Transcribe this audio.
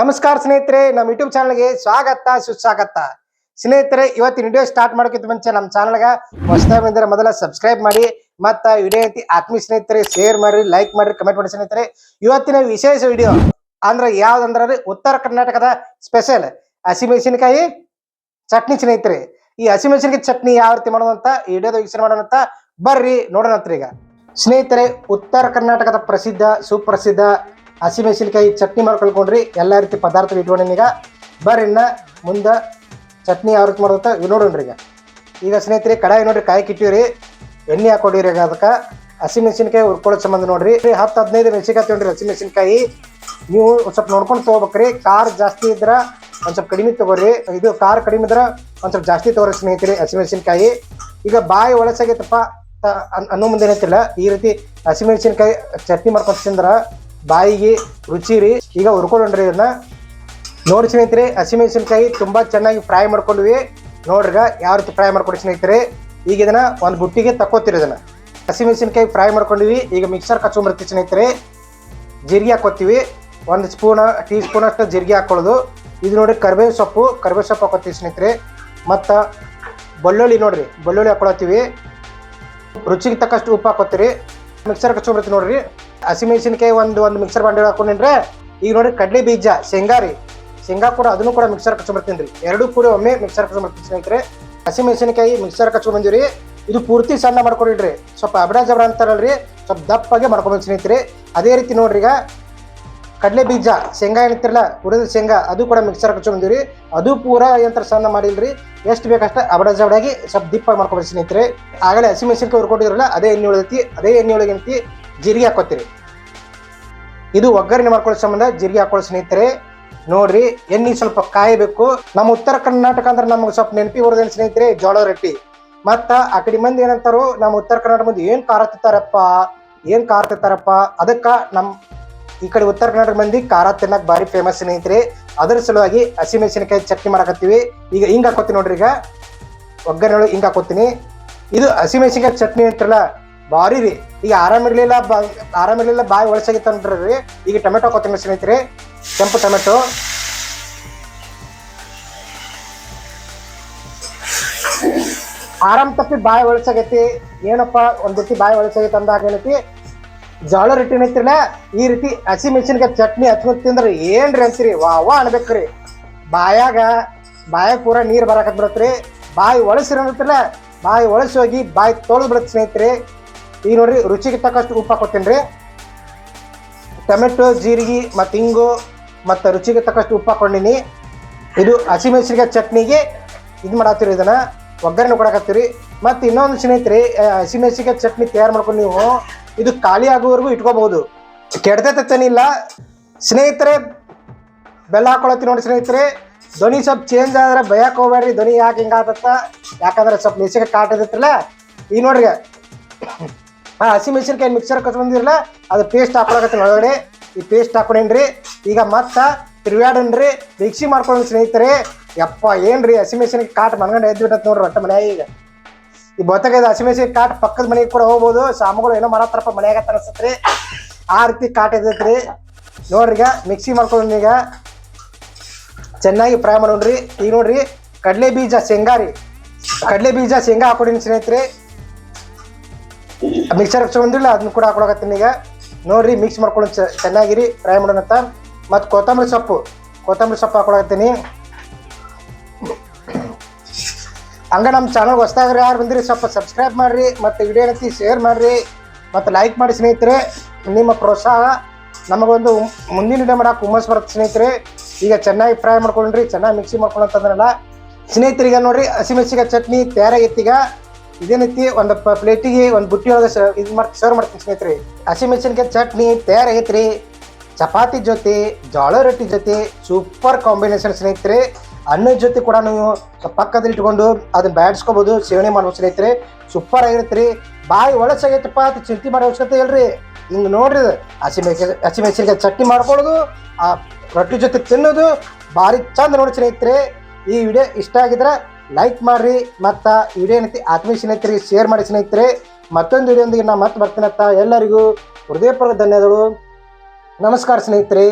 ನಮಸ್ಕಾರ ಸ್ನೇಹಿತರೆ, ನಮ್ಮ ಯೂಟ್ಯೂಬ್ ಚಾನಲ್ಗೆ ಸ್ವಾಗತ, ಸುಸ್ವಾಗತ. ಸ್ನೇಹಿತರೆ, ಇವತ್ತಿನ ವಿಡಿಯೋ ಸ್ಟಾರ್ಟ್ ಮಾಡೋಕ್ಕಿಂತ ಮುಂಚೆ ನಮ್ಮ ಚಾನಲ್ಗೆ ಹೊಸದಾಗಿ ಬಂದರೆ ಮೊದಲ ಸಬ್ಸ್ಕ್ರೈಬ್ ಮಾಡಿ, ಮತ್ತ ವಿಡಿಯೋ ಐತಿ ಆತ್ಮೀಯ ಸ್ನೇಹಿತರೆ ಶೇರ್ ಮಾಡಿರಿ ಲೈಕ್ ಮಾಡಿರಿ ಕಮೆಂಟ್ ಮಾಡಿ ಸ್ನೇಹಿತರೆ. ಇವತ್ತಿನ ವಿಶೇಷ ವಿಡಿಯೋ ಅಂದ್ರೆ ಯಾವ್ದಂದ್ರೆ ಉತ್ತರ ಕರ್ನಾಟಕದ ಸ್ಪೆಷಲ್ ಹಸಿಮೆಣಸಿನಕಾಯಿ ಚಟ್ನಿ ಸ್ನೇಹಿತರೆ. ಈ ಹಸಿಮೆಣಸಿನಕಾಯಿ ಚಟ್ನಿ ಯಾವ ರೀತಿ ಮಾಡೋದು ಅಂತ ವಿಡಿಯೋದ ವೀಕ್ಷಣೆ ಮಾಡೋಣ ಅಂತ ಬರ್ರಿ, ನೋಡೋಣ ಈಗ. ಸ್ನೇಹಿತರೆ, ಉತ್ತರ ಕರ್ನಾಟಕದ ಪ್ರಸಿದ್ಧ, ಸುಪ್ರಸಿದ್ಧ ಹಸಿಮೆಣಸಿನಕಾಯಿ ಚಟ್ನಿ ಮಾಡ್ಕೊಳ್ಕೊಂಡ್ರಿ ಎಲ್ಲ ರೀತಿ ಪದಾರ್ಥ ಇಟ್ಕೊಂಡೀನಿ ಈಗ. ಬರ್ರಿ ಇನ್ನು ಮುಂದೆ ಚಟ್ನಿ ಯಾವ ರೀತಿ ಮಾಡೋದಂತ ಇವು ನೋಡೋಣ್ರಿ ಈಗ. ಈಗ ಸ್ನೇಹಿತರೆ, ಕಡಾಯಿ ನೋಡ್ರಿ, ಕಾಯಿ ಕಿಟ್ಟಿವ್ರಿ. ಎಣ್ಣೆ ಹಾಕೊಂಡಿರಿ ಈಗ ಅದಕ್ಕೆ. ಹಸಿಮೆಣಸಿನಕಾಯಿ ಹುರ್ಕೊಳ್ಳೋ ಸಂಬಂಧ ನೋಡ್ರಿ. ಹತ್ತು ಹದಿನೈದು ಮೆಣಸಿನಕಾಯಿ ತೊಗೊಂಡ್ರಿ ಹಸಿಮೆಣಸಿನಕಾಯಿ ನೀವು ಒಂದು ಸ್ವಲ್ಪ ನೋಡ್ಕೊಂಡು ತೊಗೋಬೇಕ್ರಿ. ಖಾರ ಜಾಸ್ತಿ ಇದ್ರೆ ಒಂದು ಸ್ವಲ್ಪ ಕಡಿಮೆ ತಗೋರಿ. ಇದು ಖಾರ ಕಡಿಮೆ ಇದ್ರೆ ಒಂದು ಸ್ವಲ್ಪ ಜಾಸ್ತಿ ತಗೋರಿ ಸ್ನೇಹಿತರೆ ಹಸಿಮೆಣಸಿನಕಾಯಿ ಈಗ ಬಾಯಿ ಒಳಸಾಗೈತಪ್ಪ ಅನ್ನೋ ಮುಂದೆ ಏನೈತಿಲ್ಲ. ಈ ರೀತಿ ಹಸಿಮೆಣಸಿನಕಾಯಿ ಚಟ್ನಿ ಮಾಡ್ಕೊಂಡು ತಿಂದ್ರ ಬಾಯಿಗೆ ರುಚಿ ರೀ ಈಗ ಹುರ್ಕೊಂಡ್ರಿ ಇದನ್ನ. ನೋಡಿ ಸ್ನೇಹಿತರೆ, ಹಸಿಮೆಣಸಿನಕಾಯಿ ತುಂಬಾ ಚೆನ್ನಾಗಿ ಫ್ರೈ ಮಾಡ್ಕೊಂಡ್ವಿ. ನೋಡ್ರಿಗ ಯಾವ ರೀತಿ ಫ್ರೈ ಮಾಡ್ಕೊಂಡು ಸ್ನೇಹಿತರೆ. ಈಗ ಇದನ್ನ ಒಂದು ಬುಟ್ಟಿಗೆ ತಕ್ಕೋತೀರಿ ಇದನ್ನ. ಹಸಿಮೆಣಸಿನಕಾಯಿ ಫ್ರೈ ಮಾಡ್ಕೊಂಡಿವಿ. ಈಗ ಮಿಕ್ಸರ್ ಕಚ್ಕೊಂಡ್ಬರ್ತೀವಿ ಸ್ನೇಹಿತರೆ. ಜೀರಿಗೆ ಹಾಕೋತೀವಿ ಒಂದು ಸ್ಪೂನ್, ಟೀ ಸ್ಪೂನ್ ಅಷ್ಟು ಜೀರಿಗೆ ಹಾಕೊಳ್ಳೋದು. ಇದು ನೋಡ್ರಿ ಕರ್ಬೇವು ಸೊಪ್ಪು. ಕರ್ಬೇವು ಸೊಪ್ಪು ಹಾಕೋತೀವಿ ಸ್ನೇಹಿತರೆ. ಮತ್ತು ಬೆಳ್ಳುಳ್ಳಿ ನೋಡ್ರಿ. ಬೆಳ್ಳುಳ್ಳಿ ಹಾಕೊಳತ್ತೀವಿ. ರುಚಿಗೆ ತಕ್ಕಷ್ಟು ಉಪ್ಪು ಹಾಕೋತೀರಿ ಮಿಕ್ಸರ್ ಕಚ್ಕೊಂಡ್ಬರ್ತೀವಿ ನೋಡ್ರಿ. ಹಸಿಮೆಣಸಿನಕಾಯಿ ಒಂದು ಒಂದು ಮಿಕ್ಸರ್ ಬಾಂಡೆ ಹಾಕೊಂಡ್ರೆ ಈಗ ನೋಡಿ ಕಡಲೆ ಬೀಜ, ಶೇಂಗಾ ರೀ. ಶೇಂಗಾ ಕೂಡ ಅದನ್ನು ಕೂಡ ಮಿಕ್ಸರ್ ಕಚ್ಕೊಂಡ್ಬರ್ತೀನಿ ರೀ. ಎರಡೂ ಕೂಡ ಒಮ್ಮೆ ಮಿಕ್ಸರ್ ಕಚ್ಕೊಂಡ್ಬರ್ತೀನಿ ಸ್ನೇಹಿತರೆ. ಹಸಿಮೆಣಸಿನಕಾಯಿ ಮಿಕ್ಸರ್ ಕಚ್ಕೊಂಡ್ ರೀ ಇದು ಪೂರ್ತಿ ಸಣ್ಣ ಮಾಡ್ಕೊಂಡಿಡ್ರಿ. ಸ್ವಲ್ಪ ಅಬಡ ಜಬಡ ಅಂತಾರಲ್ರಿ. ಸ್ವಲ್ಪ ದಪ್ಪಾಗೆ ಮಾಡ್ಕೊಂಡ್ ಸ್ನೇಹಿತರೆ. ಅದೇ ರೀತಿ ನೋಡ್ರಿ ಈಗ ಕಡಲೆ ಬೀಜ, ಶೇಂಗಾ ಏನಿತ್ತಿರಲ್ಲ ಹುರಿದ ಶೇಂಗಾ, ಅದು ಕೂಡ ಮಿಕ್ಸರ್ ಹಚ್ಕೊಂಡ್ ರೀ ಅದು ಪೂರ ಯಂತ್ರ ಸಣ್ಣ ಮಾಡಿಲ್ರಿ. ಎಷ್ಟು ಬೇಕಷ್ಟ ಅಬಡ ಜಬಡಾಗಿ ಸ್ವಲ್ಪ ದಿಪ್ಪಾಗಿ ಮಾಡ್ಕೊಬೇಕು ಸ್ನೇಹಿತರೆ. ಆಗಲೇ ಹಸಿಮೆಣಸಿನಕಾಯಿ ಹುರ್ಕೊಂಡಿರಲ್ಲ ಅದೇ ಎಣ್ಣೆ ಉಳಿದೈತಿ, ಅದೇ ಎಣ್ಣೆ ಒಳಗೆ ಏನೈತಿ ಜೀರಿಗೆ ಹಾಕೋತೀರಿ. ಇದು ಒಗ್ಗರಣೆ ಮಾಡ್ಕೊಳ್ಳೋ ಸಂಬಂಧ ಜೀರಿಗೆ ಹಾಕೊಳ್ಳೋ ಸ್ನೇಹಿತರೆ. ನೋಡ್ರಿ, ಎಣ್ಣೆ ಸ್ವಲ್ಪ ಕಾಯಬೇಕು. ನಮ್ಮ ಉತ್ತರ ಕರ್ನಾಟಕ ಅಂದ್ರೆ ನಮ್ಗೆ ಸ್ವಲ್ಪ ನೆನಪಿ ಬರೋದೇನು ಸ್ನೇಹಿತರೆ, ಜೋಳ ರೊಟ್ಟಿ. ಮತ್ತ ಆ ಕಡೆ ಮಂದಿ ಏನಂತಾರೋ, ನಮ್ಮ ಉತ್ತರ ಕರ್ನಾಟಕ ಮಂದಿ ಏನ್ ಖಾರ ತಿಂತಾರಪ್ಪ, ಏನ್ ಖಾರ ತಿಂತಾರಪ್ಪ, ಅದಕ್ಕ ನಮ್ ಈ ಕಡೆ ಉತ್ತರ ಕರ್ನಾಟಕ ಮಂದಿ ಖಾರ ತಿನ್ನಕ್ ಭಾರಿ ಫೇಮಸ್ ಸ್ನೇಹಿತರೆ. ಅದರ ಸಲುವಾಗಿ ಹಸಿಮೆಣಸಿನಕಾಯಿ ಚಟ್ನಿ ಮಾಡಕತ್ತೀವಿ. ಈಗ ಹಿಂಗ್ ಹಾಕೋತೀನಿ ನೋಡ್ರಿ ಈಗ. ಒಗ್ಗರಣೆ ಹಿಂಗ್ ಹಾಕೋತೀನಿ ಇದು ಹಸಿಮೆಣಸಿನಕಾಯಿ ಚಟ್ನಿ ಅಂತಾರಲ್ಲ ಭಾರಿ ರೀ. ಈಗ ಆರಾಮಿರ್ಲಿಲ್ಲ ಬಾ ಆರಾಮಿರ್ಲಿಲ್ಲ ಬಾಯಿ ಒಳಸಾಗಿತ್ತು ರೀ ಈಗ ಟೊಮೆಟೊ ಕೊತ್ತಂಬರಿ ಸ್ನೇಹಿತರೆ ಕೆಂಪು ಟೊಮೆಟೊ. ಆರಾಮ್ ತಪ್ಪಿ ಬಾಯಿ ಒಳಸಾಗೈತಿ. ಏನಪ್ಪ, ಒಂದ್ ರೀತಿ ಬಾಯಿ ಒಳಸಾಗೈತಿ ಅಂದಾಗ ಏನೈತಿ? ಜೋಳ ರೊಟ್ಟಿ ಐತಿರಲ್ಲ ಈ ರೀತಿ ಹಸಿ ಮೆಣಸಿನ್ಕಾಯಿ ಚಟ್ನಿ ಹಚ್ಕೊಂಡ್ ತಿಂದ್ರೆ ಏನ್ರಿ ಅಂತೀರಿ? ವಾ ವಾ ಅನ್ಬೇಕ್ರಿ. ಬಾಯಾಗ ಬಾಯಾಗ ಪೂರ ನೀರ್ ಬರಾಕತ್ ಬಿಡತ್ರಿ. ಬಾಯಿ ಒಳಸಿರ ಬಾಯಿ ಒಳಸಿ ಹೋಗಿ ಬಾಯಿ ತೊಳೆದು ಬಿಡತ್ ಸ್ನೇಹಿತರೆ. ಈಗ ನೋಡ್ರಿ, ರುಚಿಗೆ ತಕ್ಕಷ್ಟು ಉಪ್ಪು ಹಾಕೋತೀನಿ ಟೊಮೆಟೊ, ಜೀರಿಗೆ ಮತ್ತು ಹಿಂಗು ಮತ್ತು ರುಚಿಗೆ ತಕ್ಕಷ್ಟು ಉಪ್ಪು ಹಾಕೊಂಡಿನಿ ಇದು ಹಸಿಮೆಣಸಿನ್ಕಾಯಿ ಚಟ್ನಿಗೆ ಇದು ಮಾಡತ್ತೀರಿ ಇದನ್ನು. ಒಗ್ಗರಣೆ ಕೊಡಕತ್ತೀರಿ. ಮತ್ತು ಇನ್ನೊಂದು ಸ್ನೇಹಿತರೆ ಹಸಿಮೆಣಸಿನ್ಕಾಯಿ ಚಟ್ನಿ ತಯಾರು ಮಾಡ್ಕೊಂಡು ನೀವು ಇದು ಖಾಲಿ ಆಗುವವರೆಗೂ ಇಟ್ಕೋಬಹುದು. ಕೆಡ್ತೈತೇನಿಲ್ಲ ಸ್ನೇಹಿತರೆ, ಬೆಲ್ಲ ಹಾಕೊಳತ್ತಿ ನೋಡಿ ಸ್ನೇಹಿತರೆ. ಧ್ವನಿ ಸ್ವಲ್ಪ ಚೇಂಜ್ ಆದ್ರೆ ಭಯ ಹೋಗ್ಬೇಡ್ರಿ. ಧ್ವನಿ ಯಾಕೆ ಹಿಂಗಾಗತ್ತ ಯಾಕಂದ್ರೆ ಸ್ವಲ್ಪ ಮೆಣಸಿಗೆ ಕಾಟದಿತ್ತಲ್ಲ ಈಗ ನೋಡ್ರಿ ಹಸಿ ಮೆಣಸಿನ್ಕಾಯಿ ಮಿಕ್ಸರ್ ಕಚ್ಕೊಂಡಿರಲ್ಲ ಅದು ಪೇಸ್ಟ್ ಹಾಕೊಳಕತ್ತೀನಿ ಒಳಗಡೆ. ಈ ಪೇಸ್ಟ್ ಹಾಕೊಂಡೇನ್ರಿ ಈಗ ಮತ್ತ ತಿರುವ್ಯಾಡನ್ರಿ ಮಿಕ್ಸಿ ಮಾಡ್ಕೊಂಡು ಸ್ನೇಹಿತರೆ. ಯಪ್ಪ, ಏನ್ರಿ ಹಸಿ ಮೆಣಸಿನ್ಕಾಯಿ ಕಾಟ್ ಮನಗಂಡ ಎದ್ದು ಬಿಟ್ಟತ್ ನೋಡ್ರಿ ಒಟ್ಟ ಮನ್ಯಾಗ ಈಗ. ಈ ಬೊತ್ತಗ ಹಸಿ ಮೆಣಸಿನ್ಕಾಯಿ ಕಾಟ್ ಪಕ್ಕದ ಮನೆಗೆ ಕೂಡ ಹೋಗ್ಬೋದು. ಸಾಮಗಳು ಏನೋ ಮಾಡತ್ತಾರಪ್ಪ ಮನ್ಯಾಗ ರೀ ಆ ರೀತಿ ಕಾಟ್ ರೀ ನೋಡ್ರಿ ಈಗ ಮಿಕ್ಸಿ ಮಾಡ್ಕೊಂಡು ಈಗ. ಚೆನ್ನಾಗಿ ಫ್ರೈ ಮಾಡೋಣ್ರಿ. ಈಗ ನೋಡ್ರಿ ಕಡಲೆ ಬೀಜ ಶೇಂಗಾ ರೀ. ಕಡಲೆ ಬೀಜ ಶೇಂಗಾ ಹಾಕೊಂಡಿನಿ ಸ್ನೇಹಿತರೆ. ಮಿಕ್ಸರ್ ಬಂದಿಲ್ಲ ಅದನ್ನ ಕೂಡ ಹಾಕೊಳಕತ್ತೀನಿ ಈಗ. ನೋಡ್ರಿ ಮಿಕ್ಸ್ ಮಾಡ್ಕೊಂಡು ಚೆನ್ನಾಗಿರಿ ಫ್ರೈ ಮಾಡೋಣ ಅಂತ. ಮತ್ತು ಕೊತ್ತಂಬರಿ ಸೊಪ್ಪು. ಕೊತ್ತಂಬರಿ ಸೊಪ್ಪು ಹಾಕೊಳಕತ್ತೀನಿ. ಹಂಗ ನಮ್ಮ ಚಾನಲ್ ಹೊಸ್ದಾಗ್ರಿ ಯಾರು ಬಂದಿರಿ, ಸ್ವಲ್ಪ ಸಬ್ಸ್ಕ್ರೈಬ್ ಮಾಡಿರಿ, ಮತ್ತು ವಿಡಿಯೋ ಏನೈತಿ ಶೇರ್ ಮಾಡಿರಿ, ಮತ್ತು ಲೈಕ್ ಮಾಡಿ ಸ್ನೇಹಿತರೆ. ನಿಮ್ಮ ಪ್ರೋತ್ಸಾಹ ನಮಗೊಂದು ಮುಂದಿನ ವಿಡಿಯೋ ಮಾಡೋಕೆ ಹುಮ್ಮಸ್ ಬರುತ್ತೆ ಸ್ನೇಹಿತರೆ. ಈಗ ಚೆನ್ನಾಗಿ ಫ್ರೈ ಮಾಡ್ಕೊಂಡ್ರಿ, ಚೆನ್ನಾಗಿ ಮಿಕ್ಸಿ ಮಾಡ್ಕೊಂಡಂತಂದ್ರಲ್ಲ ಸ್ನೇಹಿತರಿಗೆ ನೋಡ್ರಿ ಹಸಿಮೆಣಸಿಗೆ ಚಟ್ನಿ ತಯಾರಾಗೈತಿ ಈಗ. ಇದೇನೈತಿ, ಒಂದು ಪ್ಲೇಟಿಗೆ ಒಂದು ಬುಟ್ಟಿ ಒಳಗೆ ಇದು ಮಾಡಿ ಸರ್ವ್ ಮಾಡ್ತೀನಿ ಸ್ನೇಹಿತರೆ. ಹಸಿಮೆಣಸಿನ್ಕಾಯಿ ಚಟ್ನಿ ತಯಾರಾಗೈತ್ರಿ ಚಪಾತಿ ಜೊತೆ, ಜೋಳ ರೊಟ್ಟಿ ಜೊತೆ ಸೂಪರ್ ಕಾಂಬಿನೇಷನ್ ಸ್ನೇಹಿತರೆ. ಅನ್ನದ ಜೊತೆ ಕೂಡ ನೀವು ಪಕ್ಕದಲ್ಲಿ ಇಟ್ಕೊಂಡು ಅದನ್ನ ಬ್ಯಾಡ್ಸ್ಕೋಬಹುದು ಸೇವನೆ ಮಾಡ್ಬೋದು ಸ್ನೇಹಿತರೆ. ಸೂಪರ್ ಆಗಿರುತ್ತೆ ಬಾಯಿ ಒಳಸಾಗೈತಪ್ಪ ಅಂತ ಚಿಂತೆ ಮಾಡೋ ಅವಶ್ಯಕತೆ ಇಲ್ರಿ. ಹಿಂಗೆ ನೋಡ್ರಿ ಇದು. ಹಸಿಮೆಣಸಿನ ಹಸಿಮೆಣಸಿನ್ಕಾಯಿ ಚಟ್ನಿ ಮಾಡ್ಕೊಳ್ಳೋದು, ಆ ರೊಟ್ಟಿ ಜೊತೆ ತಿನ್ನೋದು, ಭಾರಿ ಚಂದ ನೋಡಿ ಸ್ನೇಹಿತರೆ. ಈ ವಿಡಿಯೋ ಇಷ್ಟ ಆಗಿದ್ರೆ ಲೈಕ್ ಮಾಡ್ರಿ, ಮತ್ತು ವಿಡಿಯೋ ಏನೈತಿ, ಆತ್ಮೀಯ ಸ್ನೇಹಿತರಿಗೆ ಶೇರ್ ಮಾಡಿ ಸ್ನೇಹಿತರೆ. ಮತ್ತೊಂದು ವಿಡಿಯೋದೊಂದಿಗೆ ನಾ ಮತ್ತೆ ಬರ್ತೀನತ್ತ ಎಲ್ಲರಿಗೂ ಹೃದಯಪೂರ್ವಕ ಧನ್ಯವಾದಗಳು. ನಮಸ್ಕಾರ ಸ್ನೇಹಿತರೆ.